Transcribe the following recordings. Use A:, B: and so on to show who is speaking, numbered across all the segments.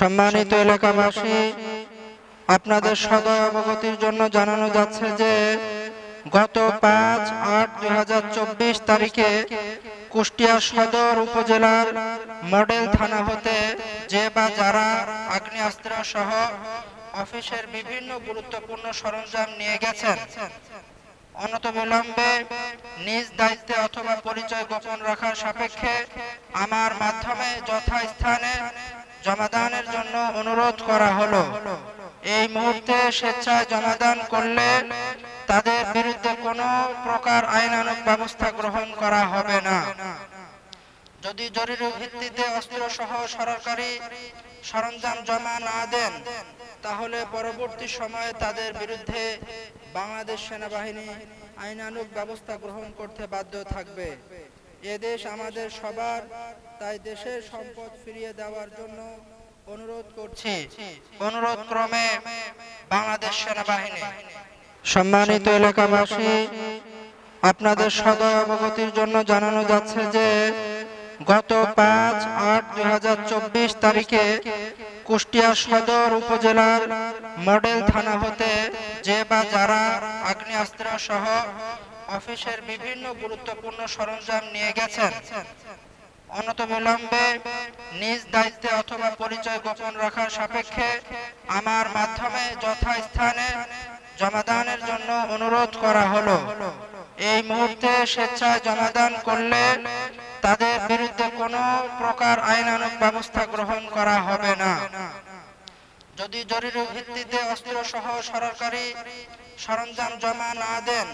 A: সম্মানিত এলাকাবাসী আপনাদের সদয় অবগতির জন্য জানানো যাচ্ছে যে গত পাঁচ আট দুই তারিখে কুষ্টিয়া সদর উপজেলার মডেল থানা হতে যে বা যারা আগ্নেয়াস্ত্র সহ অফিসের বিভিন্ন গুরুত্বপূর্ণ সরঞ্জাম নিয়ে গেছেন অনতবিলম্বে নিজ দায়িত্বে অথবা পরিচয় গোপন রাখার সাপেক্ষে আমার মাধ্যমে যথাস্থানে জমাদানের জন্য অনুরোধ করা হলো। এই মুহূর্তে স্বেচ্ছায় জমাদান করলে তাদের বিরুদ্ধে কোনো প্রকার আইনানুগ ব্যবস্থা গ্রহণ করা হবে না। যদি জরুরি ভিত্তিতে অস্ত্র সহ সরকারি সরঞ্জাম জমা না দেন, তাহলে পরবর্তী সময়ে তাদের বিরুদ্ধে বাংলাদেশ সেনাবাহিনী আইনানুগ ব্যবস্থা গ্রহণ করতে বাধ্য থাকবে। এদেশ আমাদের সবার, তাই দেশের সম্পদ ফিরিয়ে দেওয়ার জন্য অনুরোধ করছি। অনুরোধ ক্রমে বাংলাদেশ সেনাবাহিনী, সম্মানিত এলাকাবাসী, আপনাদের সদয় অবগতির জন্য জানানো যাচ্ছে যে, গত পাঁচ আট দুই তারিখে কুষ্টিয়া সদর উপজেলার মডেল থানা হতে যে বা যারা আগ্নেয়াস্ত্র সহ অফিসের বিভিন্ন গুরুত্বপূর্ণ সরঞ্জাম নিয়ে গেছেন। অনতবিলম্বে নিজ দায়িত্বে অথবা পরিচয় গোপন রাখার সাপেক্ষে আমার মাধ্যমে যথাস্থানে জমাদানের জন্য অনুরোধ করা হলো। এই মুহূর্তে স্বেচ্ছায় জমাদান করলে তাদের বিরুদ্ধে কোনো প্রকার আইনানুগ ব্যবস্থা গ্রহণ করা হবে না। যদি জরুরি ভিত্তিতে অস্ত্র সহ সরকারি সরঞ্জাম জমা না দেন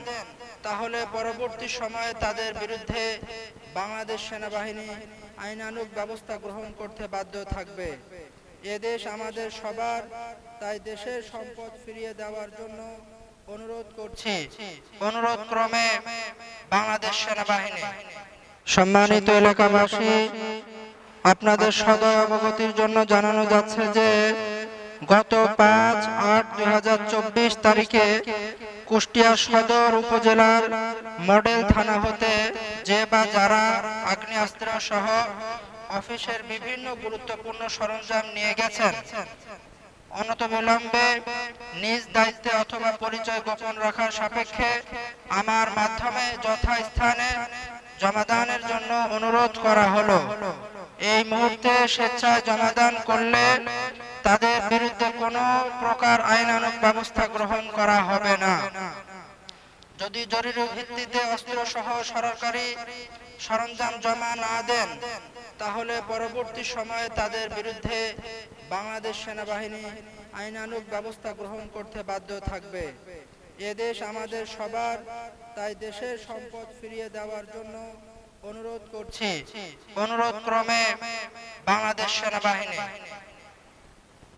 A: তাহলে পরবর্তী সময়ে তাদের বিরুদ্ধে বাংলাদেশ সেনাবাহিনী আইনানুক ব্যবস্থা গ্রহণ করতে বাধ্য থাকবে। এদেশ আমাদের সবার, তাই দেশের সম্পদ ফিরিয়ে দেওয়ার জন্য অনুরোধ করছি। অনুরোধ ক্রমে বাংলাদেশ সেনাবাহিনী। সম্মানিত এলাকাবাসী, আপনাদের সদয় অবগতির জন্য জানানো যাচ্ছে যে, গত পাঁচ আট দুই তারিখে কুষ্টিয়া সদর উপজেলার মডেল থানা হতে যে বা যারা আগ্নেয়াস্ত্র সহ অফিসের বিভিন্ন গুরুত্বপূর্ণ সরঞ্জাম নিয়ে গেছেন, অনতবিলম্বে নিজ দায়িত্বে অথবা পরিচয় গোপন রাখার সাপেক্ষে আমার মাধ্যমে যথাস্থানে জমাদানের জন্য অনুরোধ করা হলো। এই মুহূর্তে স্বেচ্ছায় জমাদান করলে তাদের বিরুদ্ধে কোনো প্রকার আইনানুগ ব্যবস্থা গ্রহণ করা হবে না যদি জরুরি ভিত্তিতে অস্ত্র সহ সরকারি সরঞ্জাম জমা না দেন, তাহলে পরবর্তী সময়ে তাদের বিরুদ্ধে বাংলাদেশ সেনাবাহিনী আইনানুগ ব্যবস্থা গ্রহণ করতে বাধ্য থাকবে। এদেশ আমাদের সবার, তাই দেশের সম্পদ ফিরিয়ে দেওয়ার জন্য অনুরোধ করছি। অনুরোধ ক্রমে বাংলাদেশ সেনাবাহিনী।